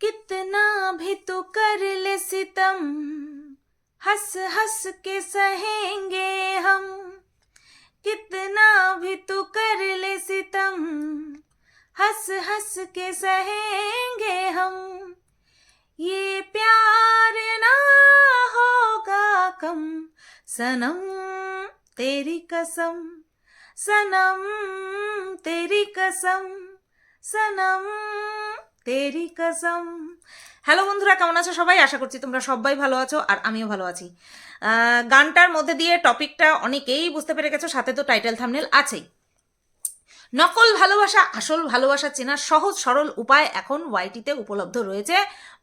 कितना भी तू कर ले सितम, हंस हंस के सहेंगे हम। कितना भी तू कर ले सितम, हंस हंस के सहेंगे हम। ये प्यार ना होगा कम, सनम तेरी कसम, सनम तेरी कसम, सनम তেরি কসম হ্যালো বন্ধুরা, কেমন আছো সবাই? আশা করছি তোমরা সবাই ভালো আছো আর আমিও ভালো আছি। গানটার মধ্যে দিয়ে টপিকটা অনেকেই বুঝতে পেরে গেছো, সাথে তো টাইটেল থামনেল আছেই। নকল ভালোবাসা, আসল ভালোবাসা চেনার সহজ সরল উপায় এখন ওয়াইটিতে উপলব্ধ রয়েছে।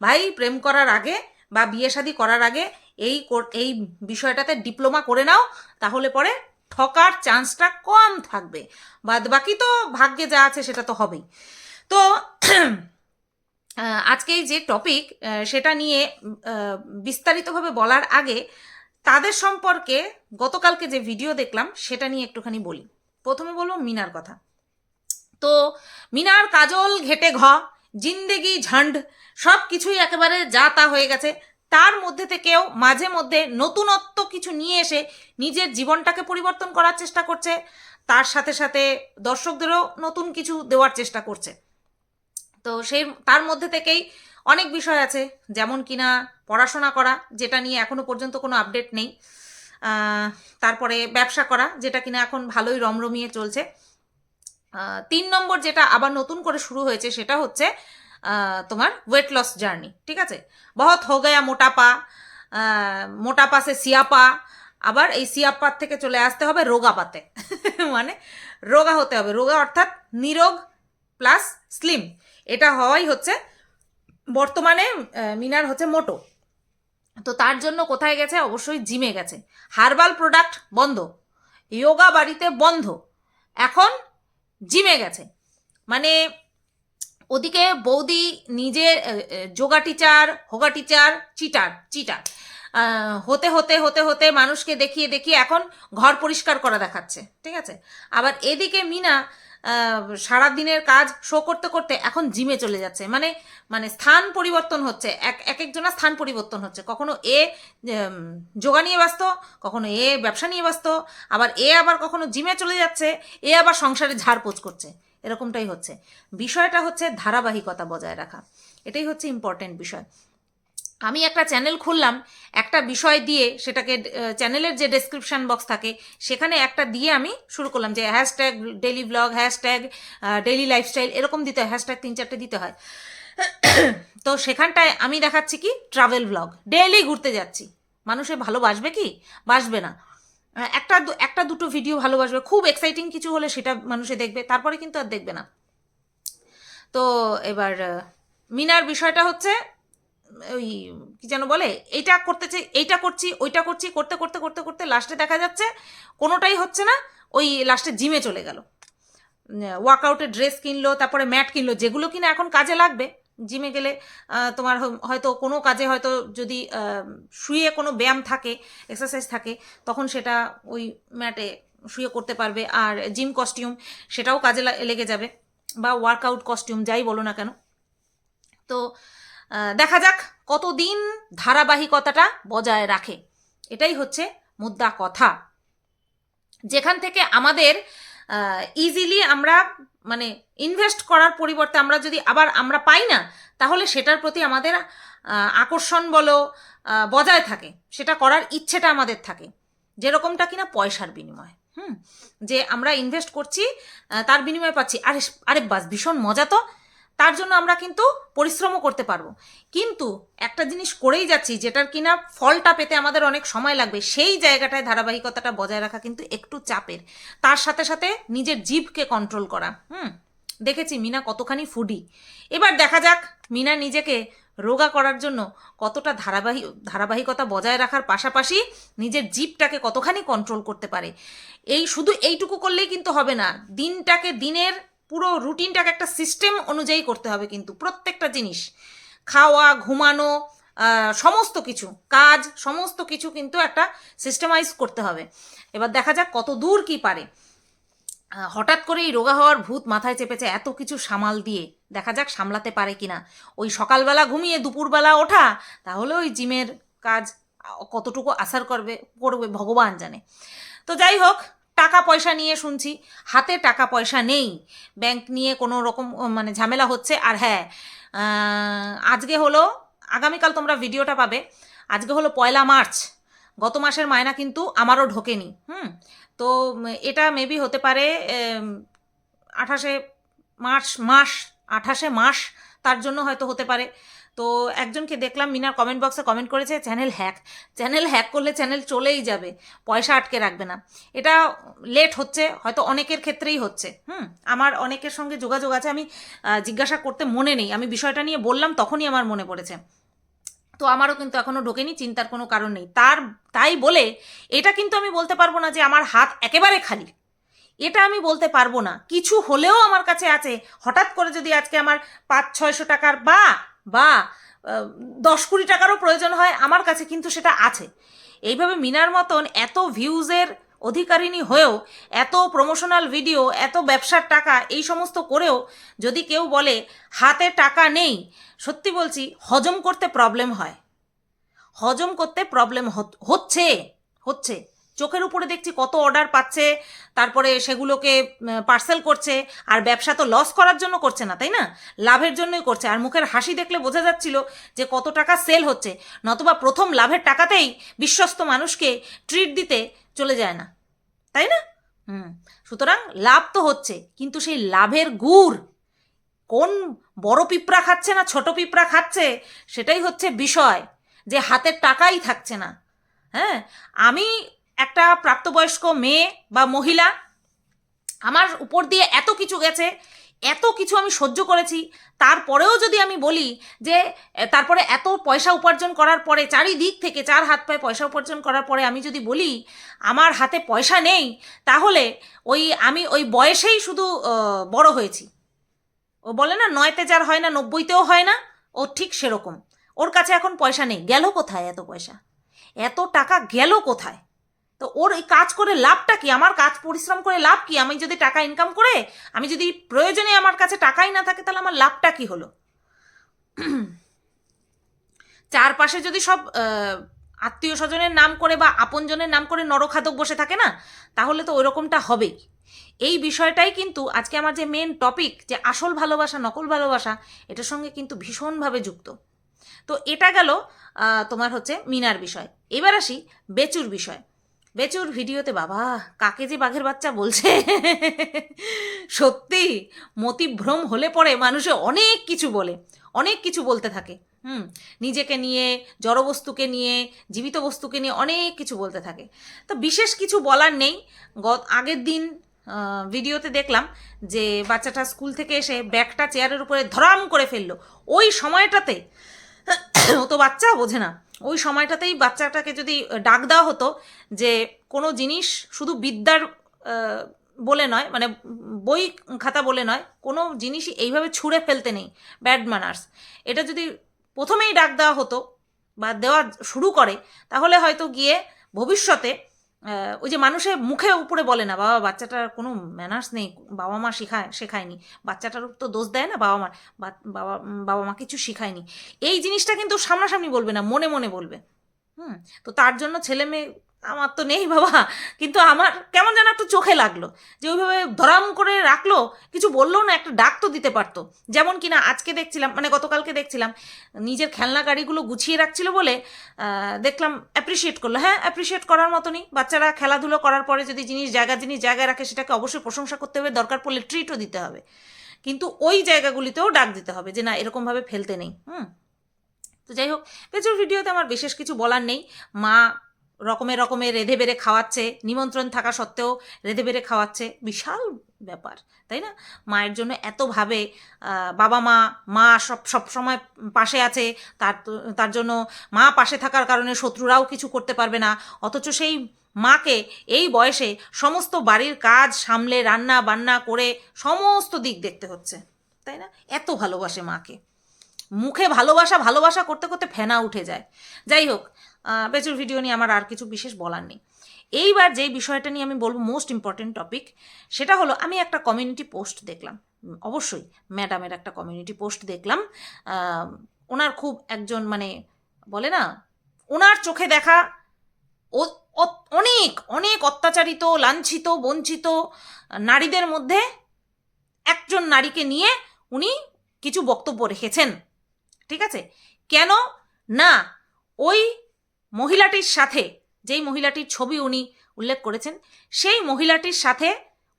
ভাই, প্রেম করার আগে বা বিয়ে শাদী করার আগে এই এই বিষয়টাতে ডিপ্লোমা করে নাও, তাহলে পরে ঠকার চান্সটা কম থাকবে। বাদ বাকি তো ভাগ্যে যা আছে সেটা তো হবেই। তো আহ, আজকেই যে টপিক সেটা নিয়ে বিস্তারিতভাবে বলার আগে তাদের সম্পর্কে গতকালকে যে ভিডিও দেখলাম সেটা নিয়ে একটুখানি বলি। প্রথমে বলব মিনার কথা। তো মিনার কাজল ঘেটে ঘ জিন্দেগি ঝন্ড সব কিছুই একেবারে যা তা হয়ে গেছে। তার মধ্যে থেকেও মাঝে মধ্যে নতুনত্ব কিছু নিয়ে এসে নিজের জীবনটাকে পরিবর্তন করার চেষ্টা করছে। তার সাথে সাথে দর্শকদেরও নতুন কিছু দেওয়ার চেষ্টা করছে। তো সেই, তার মধ্যে থেকেই অনেক বিষয় আছে, যেমন কিনা পড়াশোনা করা, যেটা নিয়ে এখনও পর্যন্ত কোনো আপডেট নেই। তারপরে ব্যবসা করা, যেটা কিনা এখন ভালোই রমরমিয়ে চলছে। তিন নম্বর যেটা আবার নতুন করে শুরু হয়েছে, সেটা হচ্ছে তোমার ওয়েট লস জার্নি ঠিক আছে? বহুত হো গয়া মোটাপা মোটাপা সে সিয়াপা, আবার এই সিয়াপার থেকে চলে আসতে হবে রোগাপাতে। মানে রোগা হতে হবে, রোগা অর্থাৎ নিরোগ প্লাস স্লিম এটা হওয়াই হচ্ছে বর্তমানে মিনার হচ্ছে মোটো। তো তার জন্য কোথায় গেছে? অবশ্যই জিমে গেছে। হার্বাল প্রোডাক্ট বন্ধ। যোগা বাড়িতে বন্ধ। এখন জিমে গেছে। মানে ওদিকে বৌদি আহ, যোগা টিচার হোগা টিচার চিটার চিটার হতে হতে হতে হতে মানুষকে দেখিয়ে দেখিয়ে এখন ঘর পরিষ্কার করা দেখাচ্ছে। ঠিক আছে? আবার এদিকে মিনা সারাদিনের কাজ শো করতে করতে এখন জিমে চলে যাচ্ছে। মানে মানে স্থান পরিবর্তন হচ্ছে। এক এক একজনের স্থান পরিবর্তন হচ্ছে। কখনো এ যোগা নিয়ে ব্যস্ত, কখনো এ, ব্যবসা নিয়ে ব্যস্ত, আবার এ আবার কখনো জিমে চলে যাচ্ছে, এ আবার সংসারে ঝাড়পোছ করছে। এরকমটাই হচ্ছে। বিষয়টা হচ্ছে ধারাবাহিকতা বজায় রাখা। এটাই হচ্ছে ইম্পর্টেন্ট বিষয়। আমি একটা চ্যানেল খুললাম, একটা বিষয় দিয়ে সেটাকে চ্যানেলের যে ডেসক্রিপশন বক্স থাকে, সেখানে একটা দিয়ে আমি শুরু করলাম যে hashtag daily blog hashtag daily lifestyle এরকম দিতে হয় হ্যাশট্যাগ তিন চারটে দিতে হয়। তো সেখানটায় আমি দেখাচ্ছি কি? ট্রাভেল ব্লগ ডেইলি ঘুরতে যাচ্ছি। মানুষে ভালোবাসবে কি? বাসবে না। একটা একটা দুটো ভিডিও ভালোবাসবে। খুব এক্সাইটিং কিছু হলে সেটা মানুষে দেখবে, তারপরে কিন্তু আর দেখবে না। তো এবার মিনার বিষয়টা হচ্ছে ওই, কি যেন বলে, এইটা করতেছে, এইটা করছি, ওইটা করছি, করতে করতে করতে করতে লাস্টে দেখা যাচ্ছে কোনোটাই হচ্ছে না, ওই লাস্টে জিমে চলে গেল। ওয়ার্কআউটের ড্রেস কিনলো, তারপরে ম্যাট কিনলো, যেগুলো কিনা এখন কাজে লাগবে। জিমে গেলে তোমার হয়তো কোনো কাজে হয়তো যদি শুয়ে কোনো ব্যায়াম থাকে এক্সারসাইজ থাকে, তখন সেটা ওই ম্যাটে শুয়ে করতে পারবে। আর জিম কস্টিউম সেটাও কাজে লেগে যাবে। বা ওয়ার্কআউট কস্টিউম যাই বলো না কেন। তো দেখা যাক কতদিন ধারাবাহিকতাটা বজায় রাখে। এটাই হচ্ছে মুদ্রা কথা। যেখান থেকে আমাদের ইজিলি আমরা মানে ইনভেস্ট করার পরিবর্তে আমরা যদি আবার আমরা পাই না, তাহলে সেটার প্রতি আমাদের আকর্ষণ বলো বজায় থাকে। সেটা করার ইচ্ছেটা আমাদের থাকে। যেরকমটা কিনা পয়সার বিনিময়। হুম? যে আমরা ইনভেস্ট করছি তার বিনিময়ে পাচ্ছি। আরে আরে বাস, ভীষণ মজা তো। তার জন্য আমরা কিন্তু পরিশ্রমও করতে পারব। কিন্তু একটা জিনিস করেই যাচ্ছি, যেটার কিনা ফলটা পেতে আমাদের অনেক সময় লাগবে, সেই জায়গাটায় ধারাবাহিকতাটা বজায় রাখা কিন্তু একটু চাপের। তার সাথে সাথে নিজের জীবকে কন্ট্রোল করা, হুম? দেখেছি মিনা কতখানি ফুডি এবার দেখা যাক মিনা নিজেকে রোগা করার জন্য কতটা ধারাবাহিক ধারাবাহিকতা বজায় রাখার পাশাপাশি নিজের জীবটাকে কতখানি কন্ট্রোল করতে পারে। এই শুধু এইটুকু করলেই কিন্তু হবে না, দিনটাকে দিনের পুরো রুটিনটাকে একটা সিস্টেম অনুযায়ী করতে হবে কিন্তু প্রত্যেকটা জিনিস। খাওয়া, ঘুমানো সমস্ত কিছু, কাজ, সমস্ত কিছু কিন্তু একটা সিস্টেমাইজ করতে হবে। এবার দেখা যাক কত দূর কি পারে। হঠাৎ করে এই রোগা হওয়ার ভূত মাথায় চেপেছে এত কিছু সামাল দিয়ে। দেখা যাক সামলাতে পারে কিনা। ওই সকালবেলা ঘুমিয়ে দুপুরবেলা ওঠা, তাহলে ওই জিমের কাজ কতটুকু আসার করবে করবে, ভগবান জানে। তো যাই হোক টাকা পয়সা নিয়ে শুনছি। হাতে টাকা পয়সা নেই। ব্যাংক নিয়ে কোনো রকম মানে ঝামেলা হচ্ছে। আর হ্যাঁ আজকে হলো, আগামীকাল তোমরা ভিডিওটা পাবে। আজকে হলো পয়লা মার্চ। গত মাসের মায়না কিন্তু আমারও ঢোকেনি। হুম, তো এটা মেবি হতে পারে আঠাশে মার্চ, মাস, আঠাশে মাস, তার জন্য হয়তো হতে পারে। তো একজনকে দেখলাম মিনার কমেন্ট বক্সে কমেন্ট করেছে চ্যানেল হ্যাক চ্যানেল হ্যাক করলে চ্যানেল চলেই যাবে, পয়সা আটকে রাখবে না। এটা লেট হচ্ছে, হয়তো অনেকের ক্ষেত্রেই হচ্ছে। হুম, আমার অনেকের সঙ্গে যোগাযোগ আছে, আমি জিজ্ঞাসা করতে মনে নেই। আমি বিষয়টা নিয়ে বললাম, তখনই আমার মনে পড়েছে। তো আমারও কিন্তু এখনও ঢোকেনি, চিন্তার কোনো কারণ নেই। তার, তাই বলে, এটা কিন্তু আমি বলতে পারব না যে আমার হাত একেবারে খালি। এটা আমি বলতে পারব না। কিছু হলেও আমার কাছে আছে। হঠাৎ করে যদি আজকে আমার পাঁচ, ছয়শো টাকার বা বা দশ কুড়ি টাকারও প্রয়োজন হয় আমার কাছে, কিন্তু সেটা আছে। এইভাবে মিনার মতন এত ভিউজের অধিকারিণী হয়েও, এত প্রমোশনাল ভিডিও এত ব্যবসার টাকা, এই সমস্ত করেও যদি কেউ বলে, হাতে টাকা নেই সত্যি বলছি, হজম করতে প্রবলেম হয়। হজম করতে প্রবলেম হচ্ছে হচ্ছে। চোখের উপরে দেখছি কত অর্ডার পাচ্ছে, তারপরে সেগুলোকে পার্সেল করছে, আর ব্যবসা তো লস করার জন্য করছে না, তাই না? লাভের জন্যই করছে। আর মুখের হাসি দেখলে বোঝা যাচ্ছিল যে কত টাকা সেল হচ্ছে। নতুবা প্রথম লাভের টাকাতেই বিশ্বস্ত মানুষকে ট্রিট দিতে চলে যায় না, তাই না? হুম, সুতরাং লাভ তো হচ্ছে, কিন্তু সেই লাভের গুড়, কোন বড় পিঁপড়া খাচ্ছে না ছোট পিঁপড়া খাচ্ছে, সেটাই হচ্ছে বিষয়, যে হাতের টাকাই থাকছে না। হ্যাঁ আমি একটা প্রাপ্তবয়স্ক মেয়ে বা মহিলা, আমার উপর দিয়ে এত কিছু গেছে, এত কিছু আমি সহ্য করেছি, তারপরেও যদি আমি বলি যে তারপরে এত পয়সা উপার্জন করার পরে, চারিদিক থেকে চার হাত পায়ে পয়সা উপার্জন করার পরে আমি যদি বলি আমার হাতে পয়সা নেই, তাহলে ওই আমি ওই বয়সেই শুধু বড় হয়েছি। ও বলে না, নয়তে যার হয় না, নব্বইতেও হয় না, ও ঠিক সেরকম। ওর কাছে এখন পয়সা নেই, গেল কোথায় এত পয়সা? এত টাকা গেল কোথায়? তো ওর এই কাজ করে লাভটা কি? আমার কাজ, পরিশ্রম করে লাভ কি? আমি যদি টাকা ইনকাম করে, আমি যদি প্রয়োজনে আমার কাছে টাকাই না থাকে, তাহলে আমার লাভটা কি হলো? চারপাশে যদি সব আত্মীয় স্বজনের নাম করে বা আপনজনের নাম করে নরখাদক বসে থাকে না, তাহলে তো ওইরকমটা হবেই। এই বিষয়টাই কিন্তু আজকে আমার যে মেন টপিক যে আসল ভালোবাসা, নকল ভালোবাসা, এটার সঙ্গে কিন্তু ভীষণভাবে যুক্ত। তো এটা গেল তোমার হচ্ছে মিনার বিষয়। এবার আসি বেচুর বিষয়। বেচুর ভিডিওতে, বাবা, কাকে যে বাঘের বাচ্চা বলছে? সত্যি, মতিভ্রম হলে পরে মানুষে অনেক কিছু বলে, অনেক কিছু বলতে থাকে। হুম, নিজেকে নিয়ে জড়বস্তুকে নিয়ে, জীবিত বস্তুকে নিয়ে অনেক কিছু বলতে থাকে। তো বিশেষ কিছু বলার নেই। গত আগের দিন ভিডিওতে দেখলাম যে বাচ্চাটা স্কুল থেকে এসে ব্যাগটা চেয়ারের উপরে ধরাম করে ফেলল। ওই সময়টাতে ও তো বাচ্চা বোঝে না। ওই সময়টাতেই বাচ্চাটাকে যদি ডাক দেওয়া হতো যে কোনো জিনিস শুধু বিদ্যার বলে নয় মানে বই খাতা বলে নয়, কোনো জিনিসই এইভাবে ছুঁড়ে ফেলতে নেই, ব্যাড ম্যানার্স এটা যদি প্রথমেই ডাক দেওয়া হতো বা দেওয়া শুরু করে, তাহলে হয়তো গিয়ে ভবিষ্যতে ওই যে মানুষের মুখে উপরে বলে না, বাবা, বাচ্চাটার কোনো ম্যানার্স নেই, বাবা মা শেখায়, শেখায়নি। বাচ্চাটার তো দোষ দেয় না বাবা মার বাবা বাবা মা কিছু শেখায়নি। এই জিনিসটা কিন্তু সামনাসামনি বলবে না, মনে মনে বলবে। হুম, তো তার জন্য ছেলে মেয়ে আমার তো নেই বাবা। কিন্তু আমার কেমন যেন একটু চোখে লাগল। যে ওইভাবে ধরাম করে রাখল, কিছু বলল না, একটা ডাক তো দিতে পারতো। যেমন কিনা আজকে দেখছিলাম মানে গতকালকে দেখছিলাম, নিজের খেলনা গাড়িগুলো গুছিয়ে রাখছিল বলে দেখলাম অ্যাপ্রিসিয়েট করল। হ্যাঁ অ্যাপ্রিসিয়েট করার মতনই। বাচ্চারা খেলাধুলো করার পরে যদি জিনিস জায়গা, জিনিস জায়গায় রাখে, সেটাকে অবশ্যই প্রশংসা করতে হবে, দরকার পড়লে ট্রিটও দিতে হবে। কিন্তু ওই জায়গাগুলিতেও ডাক দিতে হবে যে, না, এরকমভাবে ফেলতে নেই। হুম। তো যাই হোক পেঁচুর ভিডিওতে আমার বিশেষ কিছু বলার নেই। মা রকমের রকমের রেধে বেড়ে খাওয়াচ্ছে, নিমন্ত্রণ থাকা সত্ত্বেও রেধে বেড়ে খাওয়াচ্ছে। বিশাল ব্যাপার, তাই না? মায়ের জন্য এত ভাবে বাবা মা মা সব সব সময় পাশে আছে, তার তার জন্য মা পাশে থাকার কারণে শত্রুরাও কিছু করতে পারবে না। অথচ সেই মাকে এই বয়সে সমস্ত বাড়ির কাজ সামলে, রান্না বান্না করে সমস্ত দিক দেখতে হচ্ছে, তাই না? এত ভালোবাসে মাকে। মুখে ভালোবাসা ভালোবাসা করতে করতে ফেনা উঠে যায়। যাই হোক বেচুর ভিডিও নিয়ে আমার আর কিছু বিশেষ বলার নেই। এইবার যেই বিষয়টা নিয়ে আমি বলব মোস্ট ইম্পর্টেন্ট টপিক সেটা হলো আমি একটা কমিউনিটি পোস্ট দেখলাম। অবশ্যই ম্যাডামের একটা কমিউনিটি পোস্ট দেখলাম। ওনার খুব একজন মানে বলে না, ওনার চোখে দেখা অনেক অনেক অত্যাচারিত, লাঞ্ছিত, বঞ্চিত নারীদের মধ্যে একজন নারীকে নিয়ে উনি কিছু বক্তব্য রেখেছেন। ঠিক আছে? কেন? না, ওই মহিলাটির সাথে, যেই মহিলাটির ছবি উনি উল্লেখ করেছেন, সেই মহিলাটির সাথে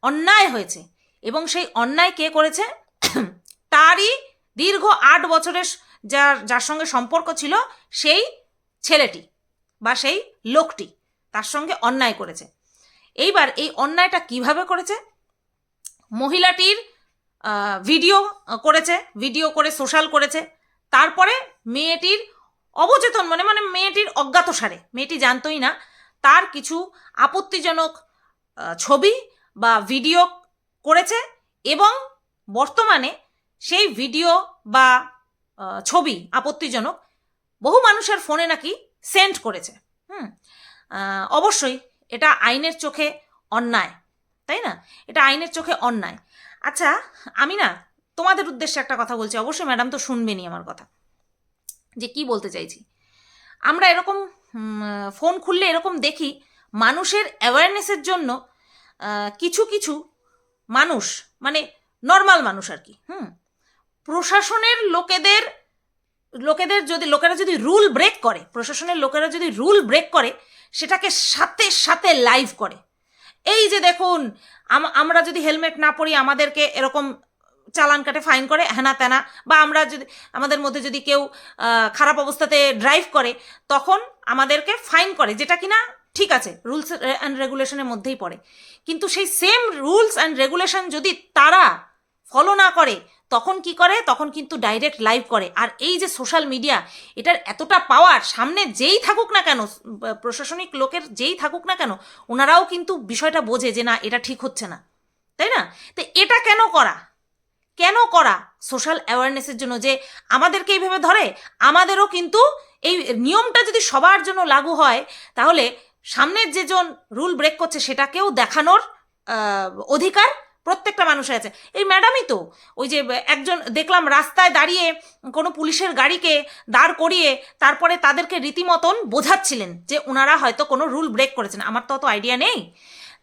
অন্যায় হয়েছে এবং সেই অন্যায় কে করেছে? তারই দীর্ঘ আট বছরের যার যার সঙ্গে সম্পর্ক ছিল সেই ছেলেটি বা সেই লোকটি তার সঙ্গে অন্যায় করেছে। এইবার এই অন্যায়টা কীভাবে করেছে? মহিলাটির ভিডিও করেছে, ভিডিও করে সোশ্যাল করেছে, তারপরে মেয়েটির অবচেতন মানে মানে মেয়েটির অজ্ঞাতসারে মেয়েটি জানতই না। তার কিছু আপত্তিজনক ছবি বা ভিডিও করেছে এবং বর্তমানে সেই ভিডিও বা ছবি আপত্তিজনক বহু মানুষের ফোনে নাকি সেন্ড করেছে। হুম অবশ্যই এটা আইনের চোখে অন্যায়, তাই না? এটা আইনের চোখে অন্যায়। আচ্ছা আমি না তোমাদের উদ্দেশ্যে একটা কথা বলছি। অবশ্যই ম্যাডাম তো শুনবেনই আমার কথা। যে কি বলতে চাইছি? আমরা এরকম ফোন খুললে এরকম দেখি মানুষের অ্যাওয়ারনেসের জন্য কিছু কিছু মানুষ মানে নর্মাল মানুষ আর কি, হুম? প্রশাসনের লোকেদের লোকেদের যদি, লোকেরা যদি রুল ব্রেক করে, প্রশাসনের লোকেরা যদি রুল ব্রেক করে, সেটাকে সাথে সাথে লাইভ করে। এই যে দেখুন, আম- আমরা যদি হেলমেট না পরি, আমাদেরকে এরকম চালান কাটে ফাইন করে হ্যানা ত্যানা বা আমরা যদি, আমাদের মধ্যে যদি কেউ খারাপ অবস্থাতে ড্রাইভ করে, তখন আমাদেরকে ফাইন করে, যেটা কিনা ঠিক আছে রুলস অ্যান্ড রেগুলেশনের মধ্যেই পড়ে। কিন্তু সেই সেম রুলস অ্যান্ড রেগুলেশন যদি তারা ফলো না করে, তখন কি করে? তখন কিন্তু ডাইরেক্ট লাইভ করে। আর এই যে সোশ্যাল মিডিয়া এটার এতটা পাওয়ার সামনে যেই থাকুক না কেন, প্রশাসনিক লোকের যেই থাকুক না কেন, ওনারাও কিন্তু বিষয়টা বোঝে যে না, এটা ঠিক হচ্ছে না। তাই না? তো এটা কেন করা? কেন করা? সোশ্যাল অ্যাওয়ারনেসের জন্য যে আমাদেরকে এইভাবে ধরে, আমাদেরও কিন্তু এই নিয়মটা যদি সবার জন্য লাগু হয়, তাহলে সামনের যেজন রুল ব্রেক করছে সেটাকেও দেখানোর অধিকার প্রত্যেকটা মানুষের আছে। এই ম্যাডামই তো, ওই যে একজন দেখলাম রাস্তায় দাঁড়িয়ে কোনো পুলিশের গাড়িকে দাঁড় করিয়ে তারপরে তাদেরকে রীতিমতন বোঝাচ্ছিলেন যে ওনারা হয়তো কোনো রুল ব্রেক করেছেন। আমার তো অত আইডিয়া নেই।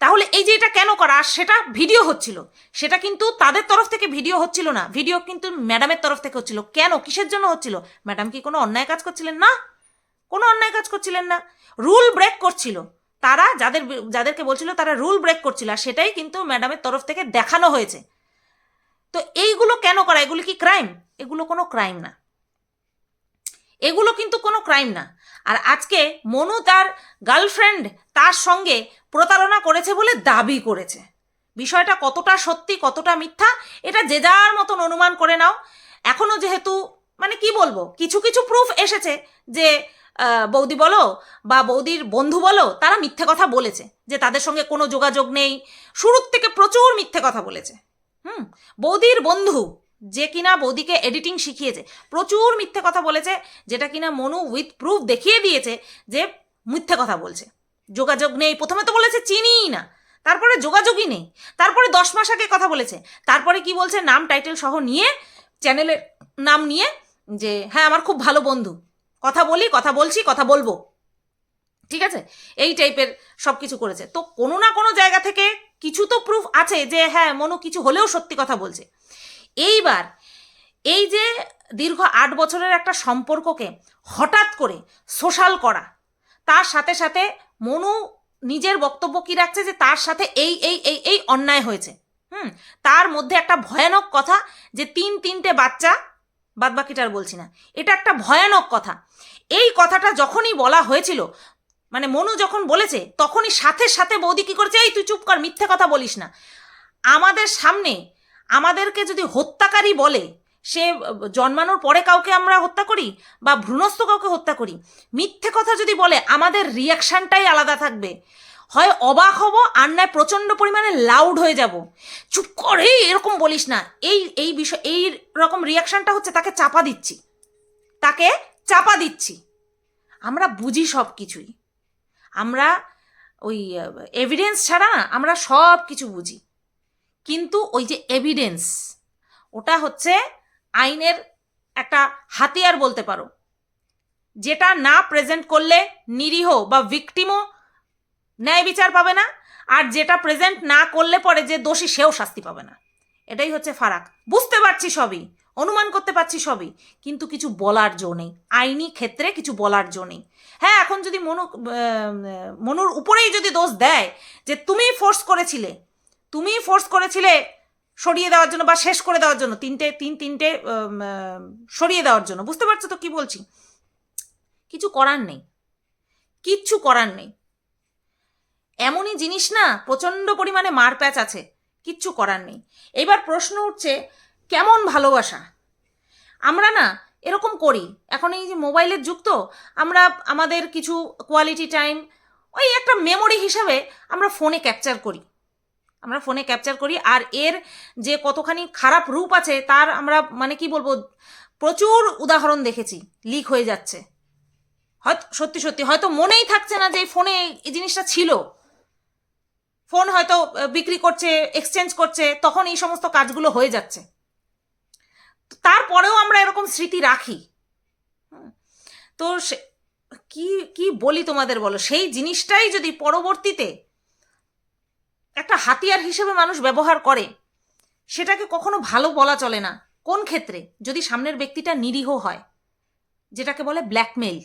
তাহলে এই যে এটা কেন করা? আর সেটা ভিডিও হচ্ছিল। সেটা কিন্তু তাদের তরফ থেকে ভিডিও হচ্ছিল না। ভিডিও কিন্তু ম্যাডামের তরফ থেকে হচ্ছিল। কেন? কিসের জন্য হচ্ছিল? ম্যাডাম কি কোনো অন্যায় কাজ করছিলেন না? কোনো অন্যায় কাজ করছিলেন না। রুল ব্রেক করছিল। তারা যাদের যাদেরকে বলছিল তারা রুল ব্রেক করছিল। আর সেটাই কিন্তু ম্যাডামের তরফ থেকে দেখানো হয়েছে। তো এইগুলো কেন করা? এগুলো কি ক্রাইম এগুলো কোনো ক্রাইম না। এগুলো কিন্তু কোনো ক্রাইম না। আর আজকে মনু তার গার্লফ্রেন্ড তার সঙ্গে প্রতারণা করেছে বলে দাবি করেছে। বিষয়টা কতটা সত্যি, কতটা মিথ্যা, এটা যে যার মতন অনুমান করে নাও। এখনও যেহেতু মানে কি বলব, কিছু কিছু প্রুফ এসেছে যে বৌদি বলো বা বৌদির বন্ধু বলো, তারা মিথ্যে কথা বলেছে। যে তাদের সঙ্গে কোনো যোগাযোগ নেই। শুরুর থেকে প্রচুর মিথ্যে কথা বলেছে। হুম, বৌদির বন্ধু যে কিনা বৌদিকে এডিটিং শিখিয়েছে। প্রচুর মিথ্যে কথা বলেছে, যেটা কিনা মনু উইথ প্রুফ দেখিয়ে দিয়েছে যে মিথ্যে কথা বলছে। যোগাযোগ নেই, প্রথমে তো বলেছে চিনিই না, তারপরে যোগাযোগই নেই, তারপরে দশ মাস আগে কথা বলেছে, তারপরে কি বলছে, নাম টাইটেল সহ নিয়ে চ্যানেলের নাম নিয়ে যে হ্যাঁ আমার খুব ভালো বন্ধু, কথা বলি, কথা বলছি, কথা বলব। ঠিক আছে? এই টাইপের সব কিছু করেছে। তো কোনো না কোনো জায়গা থেকে কিছু তো প্রুফ আছে যে হ্যাঁ মনু কিছু হলেও সত্যি কথা বলছে। এইবার এই যে দীর্ঘ আট বছরের একটা সম্পর্ককে হঠাৎ করে সোশ্যাল করা, তার সাথে সাথে মনু নিজের বক্তব্য কি রাখছে যে তার সাথে এই এই এই এই অন্যায় হয়েছে। হুম, তার মধ্যে একটা ভয়ানক কথা যে তিন, তিনটে বাচ্চা বাদ বাকিটা আর বলছি না, এটা একটা ভয়ানক কথা। এই কথাটা যখনই বলা হয়েছিল মানে মনু যখন বলেছে, তখনই সাথে সাথে বৌদি কি করেছে, এই তুই চুপ কর, মিথ্যে কথা বলিস না। আমাদের সামনে আমাদেরকে যদি হত্যাকারী বলে, সে জন্মানোর পরে কাউকে আমরা হত্যা করি বা ভ্রূণস্থ কাউকে হত্যা করি, মিথ্যে কথা যদি বলে, আমাদের রিয়াকশানটাই আলাদা থাকবে। হয় অবাক হব, আর নয় প্রচণ্ড পরিমাণে লাউড হয়ে যাব। চুপ করে এরকম বলিস না। এই এই বিষয়, এই রকম রিয়াকশানটা হচ্ছে তাকে চাপা দিচ্ছি। তাকে চাপা দিচ্ছি। আমরা বুঝি সব কিছুই আমরা ওই এভিডেন্স ছাড়া না আমরা সব কিছু বুঝি। কিন্তু ওই যে এভিডেন্স ওটা হচ্ছে আইনের একটা হাতিয়ার বলতে পারো। যেটা না প্রেজেন্ট করলে নিরীহ বা ভিকটিমও ন্যায় বিচার পাবে না, আর যেটা প্রেজেন্ট না করলে পরে যে দোষী সেও শাস্তি পাবে না। এটাই হচ্ছে ফারাক। বুঝতে পারছি সবই, অনুমান করতে পারছি সবই, কিন্তু কিছু বলার জো নেই। আইনি ক্ষেত্রে কিছু বলার জো নেই। হ্যাঁ এখন যদি মনু মনুর উপরেই যদি দোষ দেয় যে তুমি ফোর্স করেছিলে তুমি ফোর্স করেছিলে সরিয়ে দেওয়ার জন্য বা শেষ করে দেওয়ার জন্য, তিনটে, তিন, তিনটে সরিয়ে দেওয়ার জন্য। বুঝতে পারছ তো কি বলছি? কিছু করার নেই। কিচ্ছু করার নেই। এমনই জিনিস না, প্রচণ্ড পরিমাণে মারপ্যাচ আছে। কিচ্ছু করার নেই। এবার প্রশ্ন উঠছে, কেমন ভালোবাসা? আমরা না এরকম করি। এখন এই যে মোবাইলের যুগ তো, আমরা আমাদের কিছু কোয়ালিটি টাইম ওই একটা মেমোরি হিসাবে আমরা ফোনে ক্যাপচার করি। আমরা ফোনে ক্যাপচার করি, আর এর যে কতখানি খারাপ রূপ আছে, তার আমরা মানে কি বলব, প্রচুর উদাহরণ দেখেছি লিক হয়ে যাচ্ছে। হয়তো, সত্যি সত্যি, হয়তো মনেই থাকছে না যে ফোনে এই জিনিসটা ছিল। ফোন হয়তো বিক্রি করছে এক্সচেঞ্জ করছে, তখন এই সমস্ত কাজগুলো হয়ে যাচ্ছে। তারপরেও আমরা এরকম স্মৃতি রাখি। তো কি কি বলি তোমাদের বলো? সেই জিনিসটাই যদি পরবর্তীতে একটা হাতিয়ার হিসেবে মানুষ ব্যবহার করে, সেটাকে কখনো ভালো বলা চলে না। কোন ক্ষেত্রে? যদি সামনের ব্যক্তিটা নিরীহ হয়, যেটাকে বলে ব্ল্যাকমেইল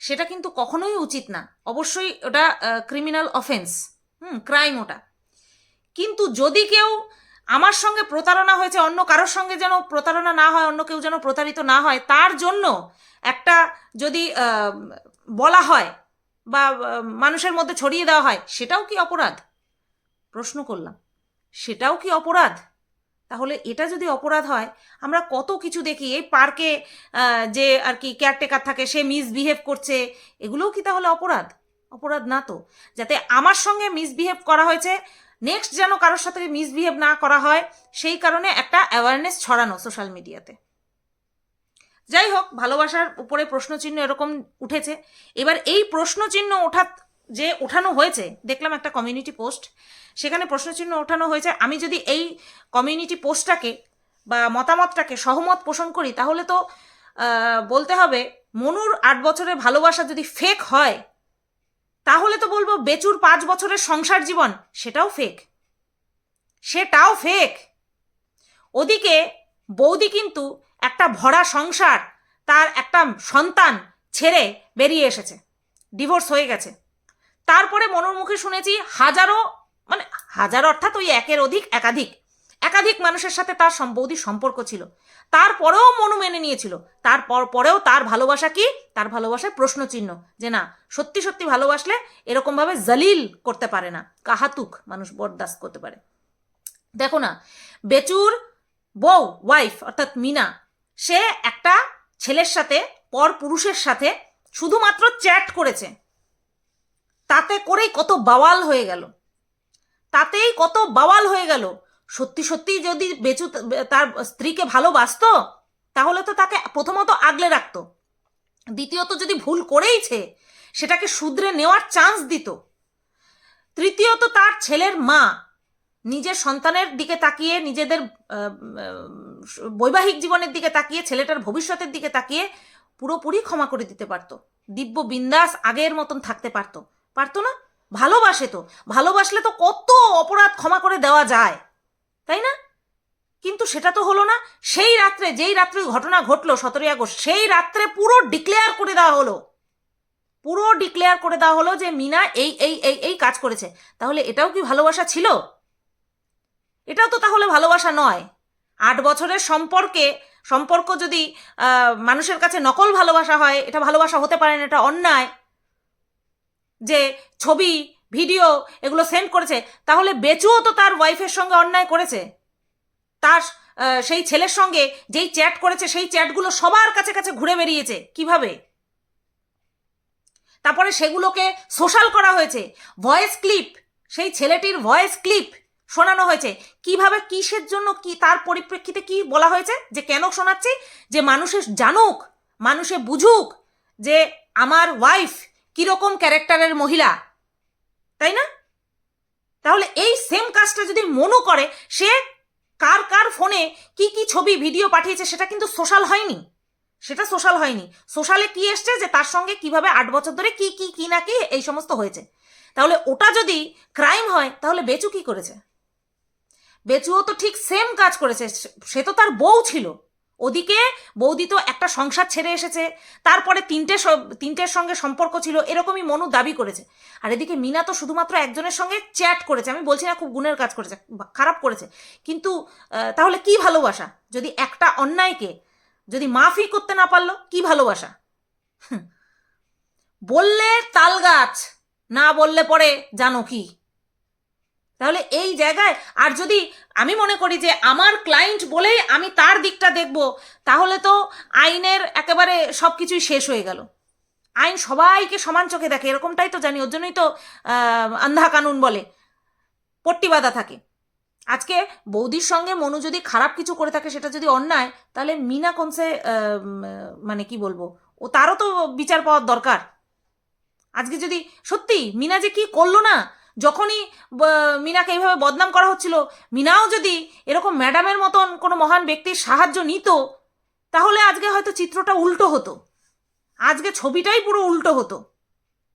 সেটা কিন্তু কখনোই উচিত না। অবশ্যই ওটা ক্রিমিনাল অফেন্স হুম ক্রাইম ওটা। কিন্তু যদি কেউ আমার সঙ্গে প্রতারণা হয়েছে, অন্য কারোর সঙ্গে যেন প্রতারণা না হয়, অন্য কেউ যেন প্রতারিত না হয়, তার জন্য একটা যদি বলা হয় বা মানুষের মধ্যে ছড়িয়ে দেওয়া হয়, সেটাও কি অপরাধ? প্রশ্ন করলাম, সেটাও কি অপরাধ? তাহলে এটা যদি অপরাধ হয়, আমরা কত কিছু দেখি, এই পার্কে যে আর কি কেয়ারটেকার থাকে, সে মিসবিহেভ করছে, এগুলোও কি তাহলে অপরাধ? অপরাধ না তো। যাতে আমার সঙ্গে মিসবিহেভ করা হয়েছে নেক্সট যেন কারোর সাথে মিসবিহেভ না করা হয়, সেই কারণে একটা অ্যাওয়ারনেস ছড়ানো সোশ্যাল মিডিয়াতে যাই হোক, ভালোবাসার উপরে প্রশ্নচিহ্ন এরকম উঠেছে। এবার এই প্রশ্নচিহ্ন ওঠা, যে ওঠানো হয়েছে, দেখলাম একটা কমিউনিটি পোস্ট সেখানে প্রশ্নচিহ্ন ওঠানো হয়েছে। আমি যদি এই কমিউনিটি পোস্টটাকে বা মতামতটাকে সহমত পোষণ করি, তাহলে তো বলতে হবে মনুর আট বছরের ভালোবাসা যদি ফেক হয়, তাহলে তো বলব বেচুর পাঁচ বছরের সংসার জীবন সেটাও ফেক সেটাও ফেক ওদিকে বৌদি কিন্তু একটা ভরা সংসার, তার একটা সন্তান ছেড়ে বেরিয়ে এসেছে। ডিভোর্স হয়ে গেছে। তারপরে মনোর মুখে শুনেছি হাজারো মানে হাজার অর্থাৎ ওই একের অধিক, একাধিক। একাধিক মানুষের সাথে তার বৌদির সম্পর্ক ছিল। তারপরেও মনু মেনে নিয়েছিল। তারপর, পরেও তার ভালোবাসা কি? তার ভালোবাসার প্রশ্নচিহ্ন যে না, সত্যি সত্যি ভালোবাসলে এরকমভাবে জলিল করতে পারে না। কাহাতুক মানুষ বরদাস্ত করতে পারে। দেখো না, বেচুর বউ ওয়াইফ অর্থাৎ মিনা, সে একটা ছেলের সাথে, পর পুরুষের সাথে শুধুমাত্র চ্যাট করেছে। তাতে করেই কত বাওয়াল হয়ে গেল। তাতেই কত বাওয়াল হয়ে গেল। সত্যি সত্যি যদি বেচু তার স্ত্রীকে ভালোবাসতো, তাহলে তো তাকে প্রথমত আগলে রাখতো। দ্বিতীয়ত যদি ভুল করেইছে, সেটাকে শুধরে নেওয়ার চান্স দিত। তৃতীয়ত তার ছেলের মা নিজের সন্তানের দিকে তাকিয়ে, নিজেদের বৈবাহিক জীবনের দিকে তাকিয়ে, ছেলেটার ভবিষ্যতের দিকে তাকিয়ে পুরোপুরি ক্ষমা করে দিতে পারতো। দিব্য বিন্দাস আগের মতন থাকতে পারতো। পারতো না? ভালোবাসে তো। ভালোবাসলে তো কত অপরাধ ক্ষমা করে দেওয়া যায়, তাই না? কিন্তু সেটা তো হলো না, সেই রাত্রে, যেই রাত্রে ঘটনা ঘটলো সতেরোই আগস্ট, সেই রাত্রে পুরো ডিক্লেয়ার করে দেওয়া হলো। পুরো ডিক্লেয়ার করে দেওয়া হলো যে মিনা এই এই এই এই কাজ করেছে। তাহলে এটাও কি ভালোবাসা ছিল? এটাও তো তাহলে ভালোবাসা নয়। আট বছরের সম্পর্কে, সম্পর্ক যদি মানুষের কাছে নকল ভালোবাসা হয়, এটা ভালোবাসা হতে পারে না, এটা অন্যায়। যে ছবি, ভিডিও এগুলো সেন্ড করেছে, তাহলে বেচুও তো তার ওয়াইফের সঙ্গে অন্যায় করেছে। তার সেই ছেলের সঙ্গে যেই চ্যাট করেছে, সেই চ্যাটগুলো সবার কাছে কাছে ঘুরে বেরিয়েছে। কীভাবে? তারপরে সেগুলোকে সোশ্যাল করা হয়েছে। ভয়েস ক্লিপ সেই ছেলেটির ভয়েস ক্লিপ শোনানো হয়েছে। কীভাবে, কিসের জন্য, কি, তার পরিপ্রেক্ষিতে কি বলা হয়েছে? যে কেন শোনাচ্ছি? যে মানুষে জানুক, মানুষে বুঝুক যে আমার ওয়াইফ কীরকম ক্যারেক্টারের মহিলা? তাই না? তাহলে এই সেম কাজটা যদি মনু করে, সে কার কার ফোনে কি কি ছবি ভিডিও পাঠিয়েছে সেটা কিন্তু সোশ্যাল হয়নি। সেটা সোশ্যাল হয়নি। সোশ্যালে কি এসছে যে তার সঙ্গে কীভাবে আট বছর ধরে কি কি কি না কি এই সমস্ত হয়েছে। তাহলে ওটা যদি ক্রাইম হয়, তাহলে বেচু কি করেছে? বেচুও তো ঠিক সেম কাজ করেছে। সে তো তার বউ ছিল। ওদিকে বৌদি তো একটা সংসার ছেড়ে এসেছে, তারপরে তিনটে তিনটের সঙ্গে সম্পর্ক ছিল, এরকমই মনু দাবি করেছে। আর এদিকে মিনা তো শুধুমাত্র একজনের সঙ্গে চ্যাট করেছে, আমি বলছি না খুব গুণের কাজ করেছে খারাপ করেছে। কিন্তু তাহলে কি ভালোবাসা? যদি একটা অন্যায়কে যদি মাফি করতে না পারল, কি ভালোবাসা। বললে তাল গাছ, না বললে পরে জানো কি। তাহলে এই জায়গায়, আর যদি আমি মনে করি যে আমার ক্লায়েন্ট বলেই আমি তার দিকটা দেখব, তাহলে তো আইনের একেবারে সব কিছুই শেষ হয়ে গেল। আইন সবাইকে সমান চোখে দেখে, এরকমটাই তো জানি, ওর জন্যই তো আন্ধা কানুন বলে। পট্টি বাঁধা থাকে। আজকে বৌদির সঙ্গে মনু যদি খারাপ কিছু করে থাকে, সেটা যদি অন্যায়, তাহলে মিনা কোনসে মানে কি বলব, ও তারও তো বিচার পাওয়ার দরকার। আজকে যদি সত্যি মিনা যে কি করল না যখনই মিনাকে এইভাবে বদনাম করা হচ্ছিল, মিনাও যদি এরকম ম্যাডামের মতন কোনো মহান ব্যক্তির সাহায্য নিত, তাহলে আজকে হয়তো চিত্রটা উল্টো হতো। আজকে ছবিটাই পুরো উল্টো হতো।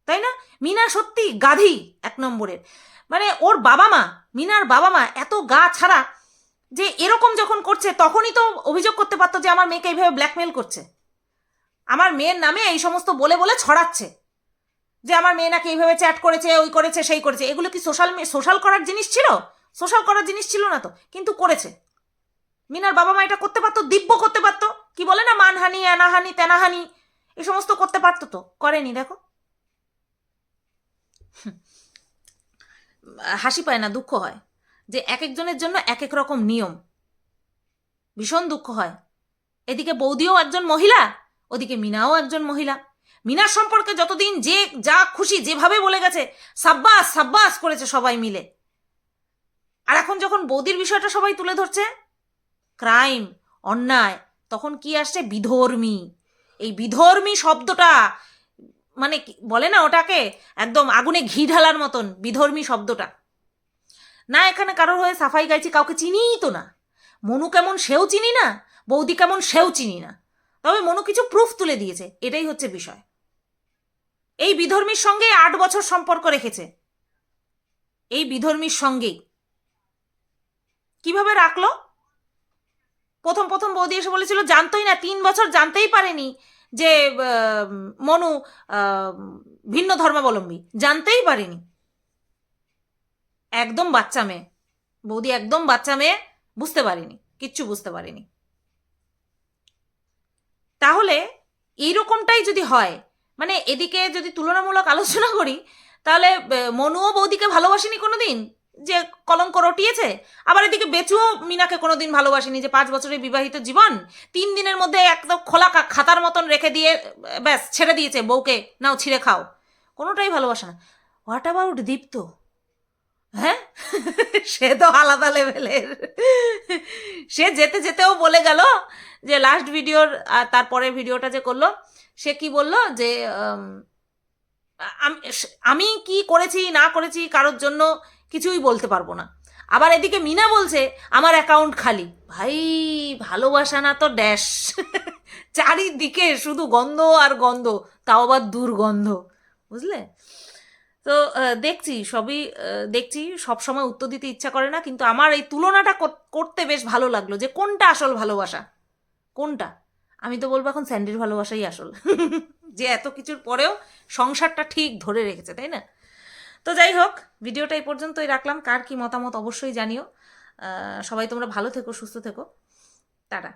তাই না? মিনা সত্যি গাধি এক নম্বরের। মানে ওর বাবা মা, মিনার বাবা মা এত গা ছাড়া যে এরকম যখন করছে, তখনই তো অভিযোগ করতে পারতো যে আমার মেয়েকে এইভাবে ব্ল্যাকমেল করছে। আমার মেয়ের নামে এই সমস্ত বলে বলে ছড়াচ্ছে। যে আমার মেয়ে নাকি এইভাবে চ্যাট করেছে, ওই করেছে, সেই করেছে। এগুলো কি সোশ্যাল সোশ্যাল করার জিনিস ছিল? সোশ্যাল করার জিনিস ছিল না তো, কিন্তু করেছে। মিনার বাবা মা এটা করতে পারতো, দিব্য করতে পারতো। কি বলে না, মানহানি এনাহানি তেনাহানি এই সমস্ত করতে পারতো তো, করেনি, দেখো। হাসি পায় না, দুঃখ হয়। যে এক একজনের জন্য এক এক রকম নিয়ম। ভীষণ দুঃখ হয়। এদিকে বৌদিও একজন মহিলা, ওদিকে মিনাও একজন মহিলা। মিনার সম্পর্কে যতদিন যে যা খুশি যেভাবে বলে গেছে, সাব্বাস সাব্বাস করেছে সবাই মিলে। আর এখন যখন বৌদির বিষয়টা সবাই তুলে ধরছে, ক্রাইম, অন্যায়, তখন কি আসছে? বিধর্মী। এই বিধর্মী শব্দটা মানে বলে না ওটাকে? একদম আগুনে ঘি ঢালার মতন বিধর্মী শব্দটা। না, এখানে কারোর হয়ে সাফাই গাইছি কাউকে চিনিই তো না। মনু কেমন সেও চিনি না, বৌদি কেমন সেও চিনি না। তবে মনু কিছু প্রুফ তুলে দিয়েছে, এটাই হচ্ছে বিষয়। এই বিধর্মীর সঙ্গে আট বছর সম্পর্ক রেখেছে। এই বিধর্মীর সঙ্গেই। কীভাবে রাখল? প্রথম প্রথম বৌদি এসে বলেছিল, জানতোই না, তিন বছর জানতেই পারেনি যে মনু ভিন্ন ধর্মাবলম্বী। জানতেই পারেনি। একদম বাচ্চা মেয়ে। বৌদি একদম বাচ্চা মেয়ে, বুঝতে পারিনি, কিচ্ছু বুঝতে পারিনি। তাহলে এইরকমটাই যদি হয় মানে এদিকে যদি তুলনামূলক আলোচনা করি, তাহলে মনুও বৌদিকে ভালোবাসেনি কোনোদিন? যে কলঙ্ক রটিয়েছে? আবার এদিকে বেচুও মিনাকে কোনোদিন ভালোবাসেনি যে পাঁচ বছরের বিবাহিত জীবন? তিন দিনের মধ্যে একদম খোলা খাতার মতন রেখে দিয়ে, ব্যাস, ছেড়ে দিয়েছে বউকে, নাও ছিঁড়ে খাও। কোনোটাই ভালোবাসে না। What about Dipto? হ্যাঁ? সে তো আলাদা লেভেলের। সে যেতে যেতেও বলে গেল যে লাস্ট ভিডিওর তারপরের ভিডিওটা যে করল সে কি বলল যে আমি কি করেছি, না করেছি, কারোর জন্য কিছুই বলতে পারব না। আবার এদিকে মিনা বলছে, আমার অ্যাকাউন্ট খালি। ভাই, ভালোবাসা না তো ড্যাশ চারিদিকে শুধু গন্ধ আর গন্ধ, তাও আবার দুর্গন্ধ। বুঝলে? তো দেখছি, সবই দেখছি সব সময় উত্তর দিতে ইচ্ছা করে না, কিন্তু আমার এই তুলনাটা করতে বেশ ভালো লাগল যে কোনটা আসল ভালোবাসা? কোনটা? আমি তো বলব এখন স্যান্ডির ভালোবাসাই আসল। যে এত কিছুর পরেও সংসারটা ঠিক ধরে রেখেছে, তাই না? তো যাই হোক, ভিডিওটা এই পর্যন্তই রাখলাম। কার কি মতামত অবশ্যই জানিও। সবাই তোমরা ভালো থেকো, সুস্থ থেকো। টাটা।